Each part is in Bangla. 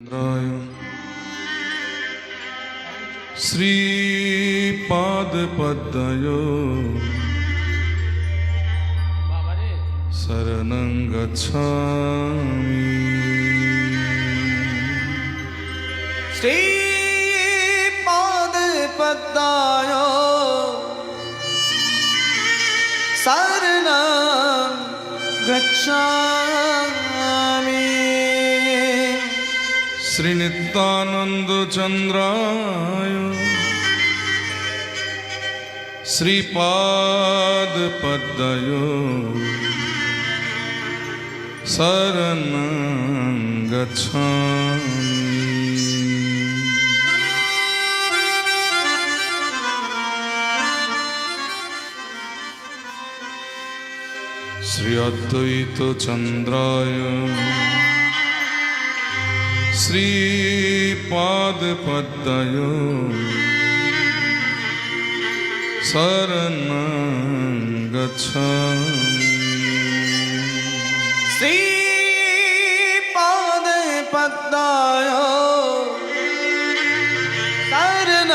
राय श्रीपादपद्मयो शरणं गच्छामि श्रीपादपद्माय शरणं गच्छामि श्रीनितानन्दचन्द्राय शरणं शरन श्री अद्वैतचन्द्राय শ্রী অদ্বৈত চন্দ্রায় শ্রীপাদ পদ্ময় শরণ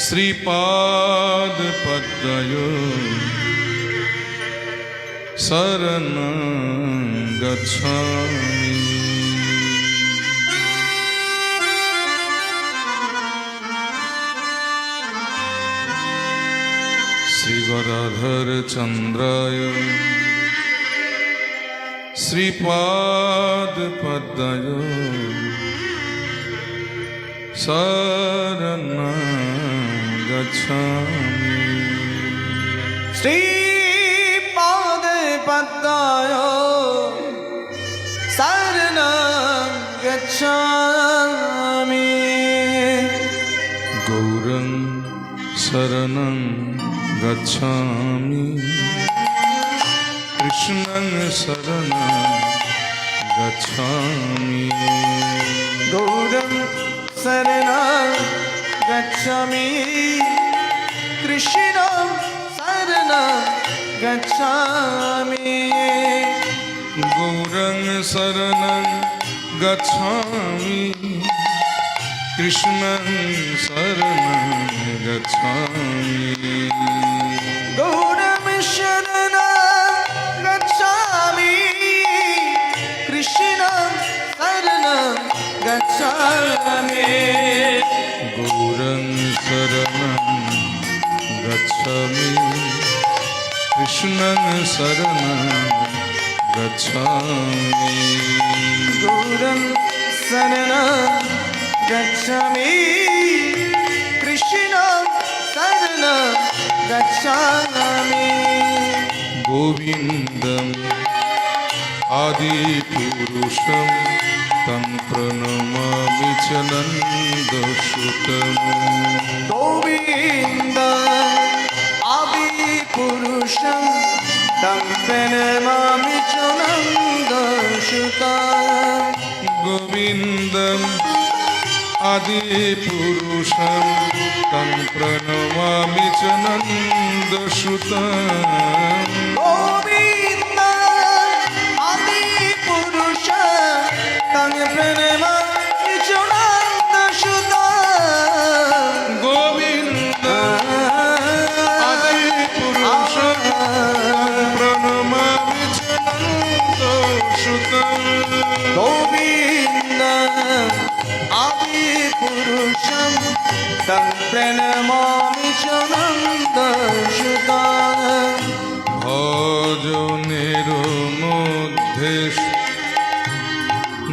શ્રીપાદ પદ્મયો શરણ ગચ્છામી શ્રી ગરાધર ચંદ્રાય શ્રીપાદ પદ્મયો શરણ গচ্ছামি শ্রীপদে পদ্মায় শরণং গচ্ছামি গৌরং শরণং গচ্ছামি। কৃষ্ণং শরণং গচ্ছামি। গৌরং শরণং गच्छामि कृष्णं शरणं गच्छामि गौरं शरणं गच्छामि कृष्णं शरणं गच्छामि गौरं शरणं गच्छामि कृष्णं शरणं गच्छामि गुरं शरणं गच्छामि कृष्णं शरणं गच्छामि गुरं शरणं गच्छामि कृष्णं शरणं गच्छामि गोविन्दम् आदिपुरुषं तं प्रणमामि च नन्द आदि पुरुषं तं प्रणमामि च नन्दसुतम् आदिपुरुष तं प्रणमामि आदिपुरुषं तं प्रणमामि च नन्दसुता ভজনের মধ্যে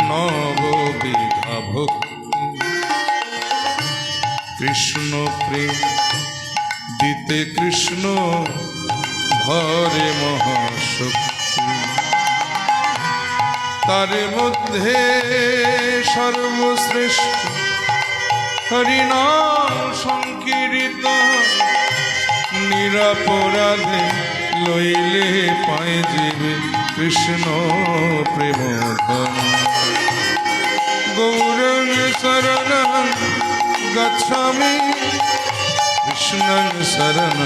নববিধা ভক্তি কৃষ্ণ প্রেম দিতে কৃষ্ণ ভরে মহাশক্তি তার মধ্যে সর্বশ্রেষ্ঠ হরিনাম সংকীর্ত নিরাপরাধে লইলে পায়ে জীবে কৃষ্ণ প্রেম গৌরং শরণ গচ্ছামি, কৃষ্ণ শরণ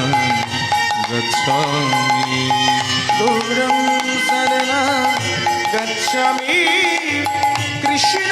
গচ্ছামি। গৌরং শরণ গচ্ছামি, কৃষ্ণ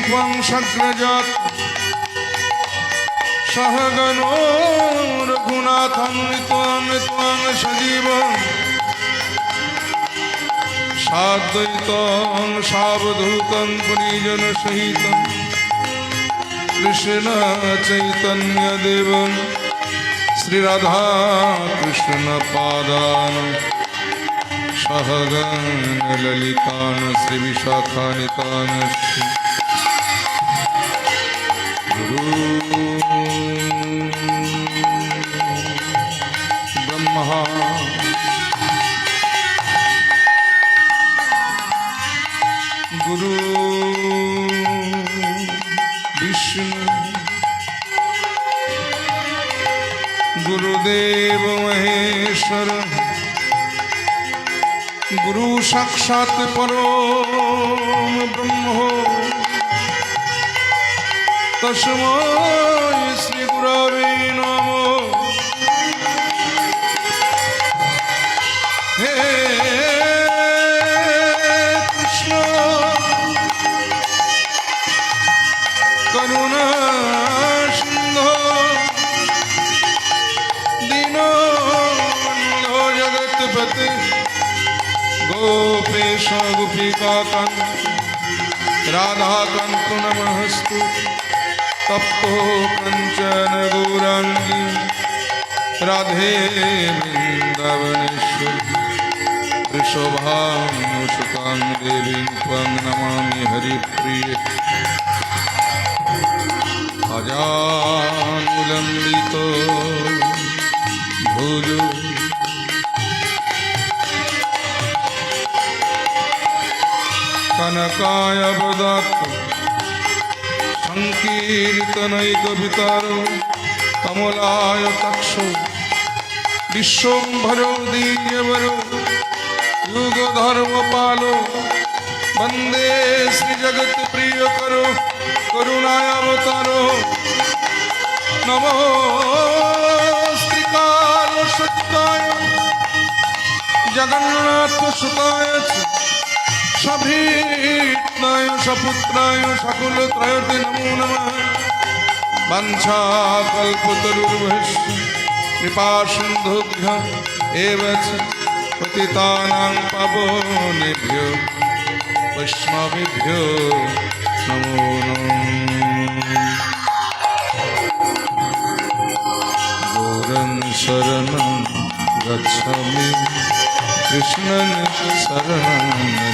শ্রীরূপং সগ্রজাত সহগনো রঘুনাথং সজীব। সাদ্বৈতং সাবধূতং পরিজন সহিতং কৃষ্ণ চৈতন্য দেব শ্রীরাধা কৃষ্ণ পাদান। সহগন ললিতান শ্রী বিশাখানিতান গুরু ব্রহ্মা গুরু বিষ্ণু গুরুদেব মহেশ্বর গুরু সাক্ষাৎ পরম ব্রহ্ম তসময় শ্রী গুরবে নম। হে কৃষ্ণ, করুণা সিন্ধু দীন জগৎপতি, গোপেশ গোপিকা কান্ত রাধাকান্ত নমস্তু তপ্ত কঞ্চন গৌরাঙ্গী রাধে বৃন্দাবনেশ্বরী ঋষভানুসুতাং দেবীং ত্বং নমামি হরিপ্রিয়ে অজানুলম্বিত সংকীর্তনৈকবিতার কমলায় তক্ষ বিশ্বম্ভর দীর্ঘবর যুগ ধর্ম পালো বন্দে শ্রী জগৎ প্রিয় করো করুণায় অবতারো নম শ্রীকাল সত্যায় জগন্নাথ সুতায় সভীত্নায় সপুত্রায় সকল ত্রয়তে নমো নমঃ বাঞ্ছা কল্পতরুর্ভস্য কৃপা সিন্ধুভ্য এব পতিতানাং পাবনেভ্যো বৈষ্ণবেভ্যো নমো নমঃ শরণং গচ্ছামি కృష్ణన్ శరణం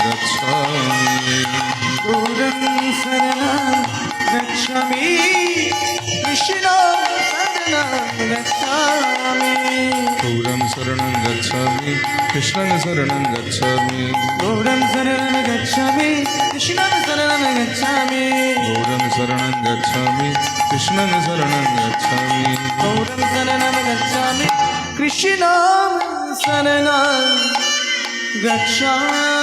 గచ్చామి గురం శరణం గచ్చామి కృష్ణం శరణం గచ్చామి గౌరం శరణం గచ్చామి కృష్ణం శరణం గచ్చామి గౌరం శరణం గచ్చామి కృష్ణం శరణం గచ్చామి గౌరం శరణం గచ్చామి కృష్ణం శరణం గచ్చామి గౌరం శరణం గచ్చామి कृष्ण शरणं ব্যবসা